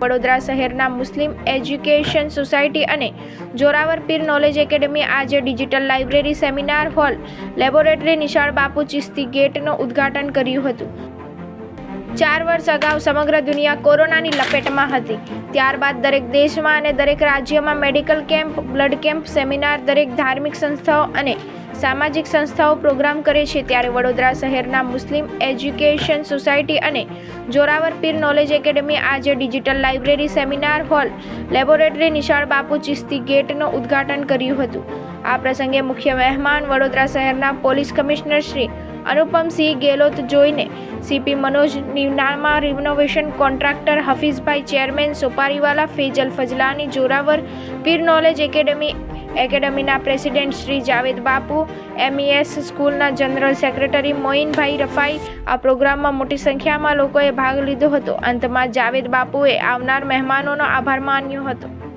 વડોદરા શહેરના મુસ્લિમ education society અને Zoravar Pir knowledge academy આજે digital library seminar hall laboratory નિશાળ બાપુ ચિસ્તી ગેટનું ઉદ્ઘાટન કર્યું હતું. ચાર વર્ષ અગાઉ સમગ્ર દુનિયા કોરોનાની લપેટમાં હતી. ત્યારબાદ દરેક દેશમાં અને દરેક રાજ્યમાં medical camp, blood camp, seminar, દરેક ધાર્મિક સંસ્થાઓ અને સામાજિક સંસ્થાઓ પ્રોગ્રામ કરે છે ત્યારે વડોદરા શહેરના મુસ્લિમ એજ્યુકેશન સોસાયટી અને જોરાવર પીર નોલેજ એકેડમી આજે digital library seminar hall laboratory નિશાળ બાપુ ચિસ્તી ગેટનું ઉદ્ઘાટન કર્યું હતું. આ પ્રસંગે મુખ્ય મહેમાન વડોદરા શહેરના પોલીસ કમિશનર શ્રી અનુપમસિંહ ગેલોત જોઈને CP Manoj Ninama renovation contractor Hafizbhai chairman Sopariwala Faizal Fazlani Zoravar Pir knowledge academy એકેડમીના president Shri Javed Bapu MES સ્કૂલના જનરલ સેક્રેટરી મોઇનભાઈ રફાઈ આ પ્રોગ્રામમાં મોટી સંખ્યામાં લોકોએ ભાગ લીધો હતો. અંતમાં જાવેદ બાપુએ આવનાર મહેમાનોનો આભાર માન્યો હતો.